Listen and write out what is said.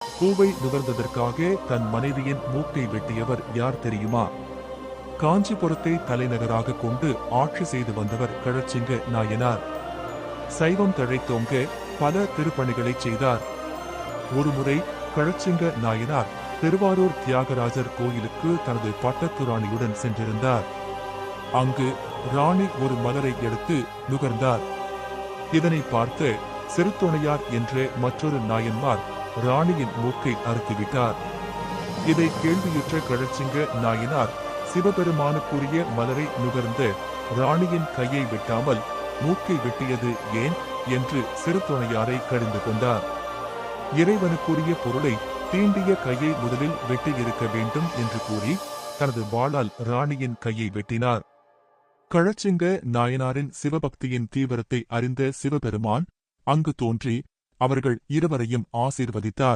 பூவை நுகர்ந்ததற்காக தன் மனைவியின் மூக்கை வெட்டியவர் யார் தெரியுமா? காஞ்சிபுரத்தை தலைநகராக கொண்டு ஆட்சி செய்து வந்தவர் கழச்சிங்க நாயனார். சைவம் தழைத்தோங்க பல திருப்பணிகளை செய்தார். ஒருமுறை கழச்சிங்க நாயனார் திருவாரூர் தியாகராஜர் கோயிலுக்கு தனது பட்டத்து ராணியுடன் சென்றிருந்தார். அங்கு ராணி ஒரு மலரை எடுத்து நுகர்ந்தார். இதனை பார்த்து சிறுத்துணையார் என்று மற்றொரு நாயன்மார் ராணியின் மூக்கை அறுத்துவிட்டார். இதை கேள்வியுற்ற கழச்சிங்க நாயினார் சிவபெருமானுக்குரிய மலரை நுகர்ந்து ராணியின் கையை வெட்டாமல் மூக்கை வெட்டியது ஏன்? என்று சிறுத்துணையாரை கடிந்து கொண்டார். இறைவனுக்குரிய பொருளை தீண்டிய கையை முதலில் வெட்டியிருக்க வேண்டும் என்று கூறி தனது வாளால் ராணியின் கையை வெட்டினார். கழச்சிங்க நாயனாரின் சிவபக்தியின் தீவிரத்தை அறிந்த சிவபெருமான் அங்கு தோன்றி அவர்கள் இருவரையும் ஆசீர்வதித்தார்.